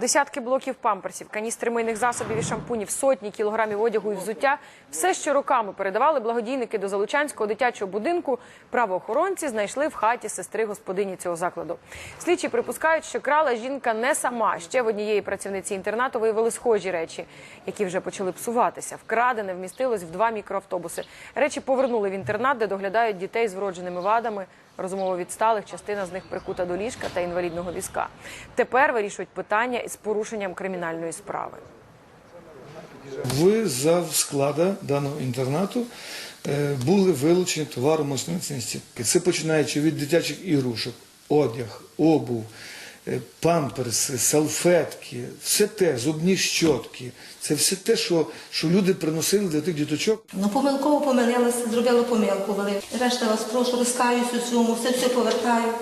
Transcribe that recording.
Десятки блоків памперсів, каністри мийних засобів і шампунів, сотні кілограмів одягу і взуття – все, що роками передавали благодійники до Залучанського дитячого будинку, правоохоронці знайшли в хаті сестри господині цього закладу. Слідчі припускають, що крала жінка не сама. Ще в однієї працівниці інтернату виявили схожі речі, які вже почали псуватися. Вкрадене вмістилось в два мікроавтобуси. Речі повернули в інтернат, де доглядають дітей з вродженими вадами. Розумово відсталих, частина з них прикута до ліжка та інвалідного візка. Тепер вирішують питання із порушенням кримінальної справи. В за склада даного інтернату е, були вилучені товари масної цінності. Це починаючи від дитячих ігрушок, одяг, обув, памперси, салфетки, все те, зубні щотки. Це все те, що, що люди приносили для тих діточок. Ну, помилково помилилася, зробила помилку. вели. Решта вас прошу, розкаюсь у цьому, все все повертаю.